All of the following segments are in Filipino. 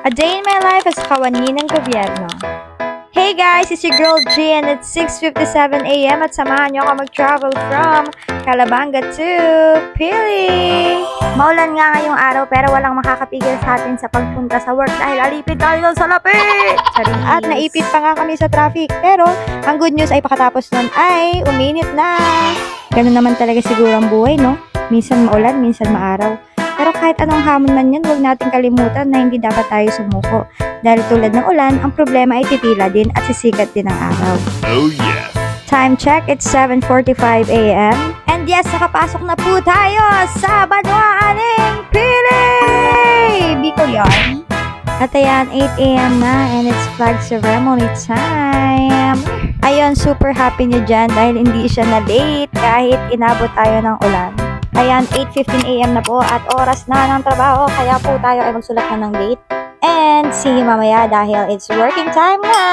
A day in my life as kawani ng gobyerno. Hey guys, it's your girl G and it's 6.57am at samahan niyo ako mag-travel from Calabanga to Pili. Maulan nga ngayong araw pero walang makakapigil sa atin sa pagpunta sa work dahil alipid tayo sa lapit! Charis. At naipit pa nga kami sa traffic pero ang good news ay pakatapos nun ay uminit na. Ganun naman talaga siguro ang buhay, no? Minsan maulan, minsan maaraw. Kahit anong hamon man yun, huwag natin kalimutan na hindi dapat tayo sumuko. Dahil tulad ng ulan, ang problema ay titila din at sisikat din ang araw. Oh yeah. Time check, it's 7.45 a.m. And yes, nakapasok na po tayo sa Banwaaning Pili! Bicol yarn. At ayan, 8 a.m. na and it's flag ceremony time. Ayun, super happy niya dyan dahil hindi siya na late kahit inabot tayo ng ulan. Ayan, 8.15 a.m. na po at oras na ng trabaho kaya po tayo ay magsulat na ng date. And see you mamaya dahil it's working time na!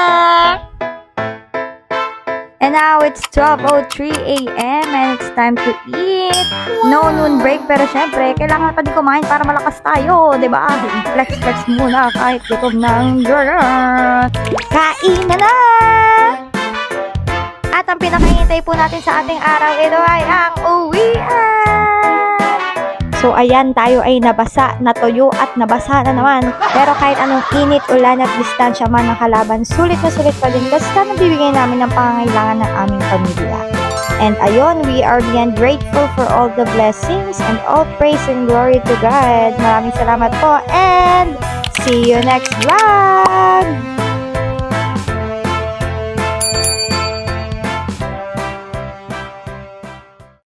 And now it's 12.03 a.m. and it's time to eat. No noon break pero syempre, kailangan pa din kumain para malakas tayo, di ba? Flex-flex muna kahit gutom ng girl. Kain na na! At ang pinakahintay po natin sa ating araw ito ay ang uwian! So ayan, tayo ay nabasa, natuyo at nabasa na naman. Pero kahit anong init, ulan at distansya man ng kalaban, sulit na sulit pa din basta nabibigay namin ng pangangailangan ng aming pamilya. And ayun, we are beyond grateful for all the blessings and all praise and glory to God. Maraming salamat po and see you next vlog!